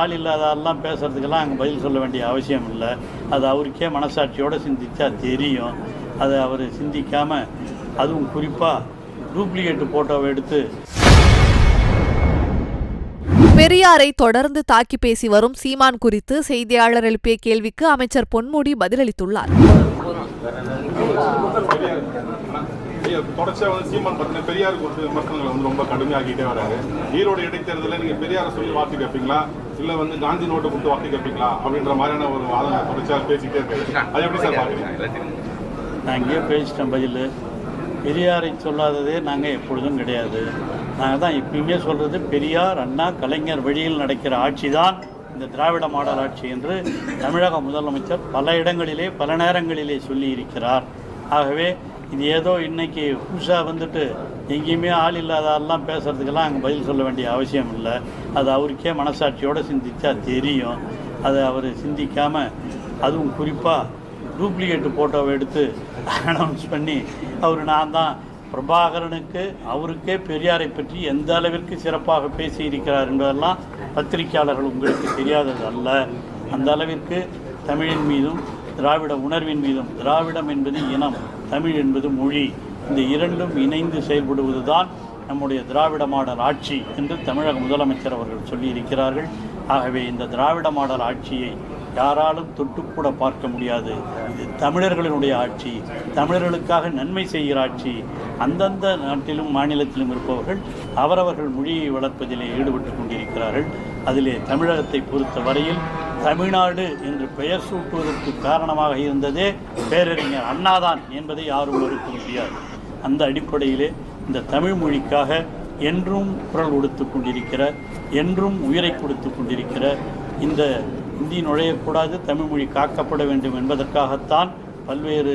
ஆள் இல்லாதாலாம் பேசுறதுக்கெல்லாம் அங்கே பதில் சொல்ல வேண்டிய அவசியம் இல்லை. அது அவருக்கே மனசாட்சியோடு சிந்தித்தா தெரியும். அதை அவர் சிந்திக்காமல் அதுவும் குறிப்பாக டூப்ளிகேட் ஃபோட்டோவை எடுத்து பெரியாரை தொடர்ந்து தாக்கி பேசி வரும் சீமான் குறித்து செய்தியாளர் எழுப்பிய கேள்விக்கு அமைச்சர் பொன்முடி பதிலளித்துள்ளார். தொடர்ச்சியாக வந்து சீமான் பத்தின பெரியார் வந்து விமர்சனங்களை வந்து ரொம்ப கடுமையாகிட்டே வராரு. ஈரோடு இடைத்தேர்தலில் நீங்கள் பெரியாரை சொல்லி வார்த்தை கேட்பீங்களா இல்லை வந்து காந்தி நோட்டை கொடுத்து வார்த்தை கேட்பீங்களா அப்படின்ற மாதிரியான ஒரு வாதம் தொடர்ச்சியாக பேசிட்டே இருக்காரு. அதை எப்படி சார் பார்க்குறீங்க? நான் இங்கேயே பேசிட்டேன் பதில். பெரியாரை சொல்லாததே நாங்கள் எப்பொழுதும் கிடையாது. நாங்கள் தான் இப்பயுமே சொல்கிறது பெரியார் அண்ணா கலைஞர் வழியில் நடக்கிற ஆட்சி தான் இந்த திராவிட மாடல் ஆட்சி என்று தமிழக முதலமைச்சர் பல இடங்களிலே பல நேரங்களிலே சொல்லி இருக்கிறார். ஆகவே இது ஏதோ இன்னைக்கு புதுசாக வந்துட்டு எங்கேயுமே ஆள் இல்லாத ஆள்லாம் பேசுறதுக்கெல்லாம் அங்கே பதில் சொல்ல வேண்டிய அவசியம் இல்லை. அது அவருக்கே மனசாட்சியோடு சிந்தித்தா தெரியும். அதை அவர் சிந்திக்காமல் அதுவும் குறிப்பாக டூப்ளிகேட் ஃபோட்டோவை எடுத்து அனௌன்ஸ் பண்ணி அவர் நான் தான் பிரபாகரனுக்கு அவருக்கே பெரியாரை பற்றி எந்த அளவிற்கு சிறப்பாக பேசியிருக்கிறார் என்பதெல்லாம் பத்திரிகையாளர்கள் உங்களுக்கு தெரியாதது அல்ல. அந்த அளவிற்கு தமிழின் மீதும் திராவிட உணர்வின் மீதும் திராவிடம் என்பது இனம். தமிழ் என்பது மொழி. இந்த இரண்டும் இணைந்து செயல்படுவதுதான் நம்முடைய திராவிட மாடல் ஆட்சி என்று தமிழக முதலமைச்சர் அவர்கள் சொல்லியிருக்கிறார்கள். ஆகவே இந்த திராவிட மாடல் ஆட்சியை யாராலும் தொட்டுக்கூட பார்க்க முடியாது. இது தமிழர்களினுடைய ஆட்சி. தமிழர்களுக்காக நன்மை செய்கிற ஆட்சி. அந்தந்த நாட்டிலும் மாநிலத்திலும் இருப்பவர்கள் அவரவர்கள் மொழியை வளர்ப்பதிலே ஈடுபட்டு கொண்டிருக்கிறார்கள். அதிலே தமிழகத்தை பொறுத்த வரையில் தமிழ்நாடு என்று பெயர் சூட்டுவதற்கு காரணமாக இருந்ததே பேரறிஞர் அண்ணாதான் என்பதை யாரும் மறுக்க முடியாது. அந்த அடிப்படையிலே இந்த தமிழ் மொழிக்காக என்றும் குரல் கொடுத்து கொண்டிருக்கிற என்றும் உயிரை கொடுத்து கொண்டிருக்கிற இந்த இந்தி நுழையக்கூடாது தமிழ் மொழி காக்கப்பட வேண்டும் என்பதற்காகத்தான் பல்வேறு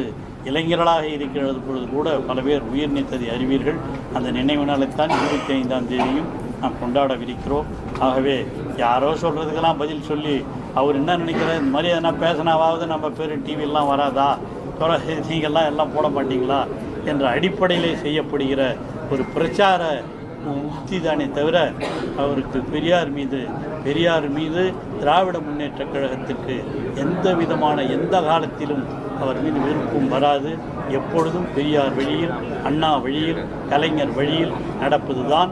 இளைஞர்களாக இருக்கிறது பொழுது கூட பல பேர் உயிர் நீத்ததை அறிவீர்கள். அந்த நினைவு நாளைத்தான் இருபத்தி ஐந்தாம் தேதியும் நாம் கொண்டாடவிருக்கிறோம். ஆகவே யாரோ சொல்கிறதுக்கெல்லாம் பதில் சொல்லி அவர் என்ன நினைக்கிறார்? இந்த மாதிரி எதனா பேசினாவது நம்ம பேர் டிவியெல்லாம் வராதா? தொலை நீங்கள்லாம் எல்லாம் போட மாட்டீங்களா? என்ற அடிப்படையிலே செய்யப்படுகிற ஒரு பிரச்சார உத்தி தானே தவிர அவருக்கு பெரியார் மீது பெரியார் மீது திராவிட முன்னேற்றக் கழகத்திற்கு எந்த விதமான எந்த காலத்திலும் அவர் மீது வெறுப்பும் வராது. எப்பொழுதும் பெரியார் வழியில் அண்ணா வழியில் கலைஞர் வழியில் நடப்பதுதான்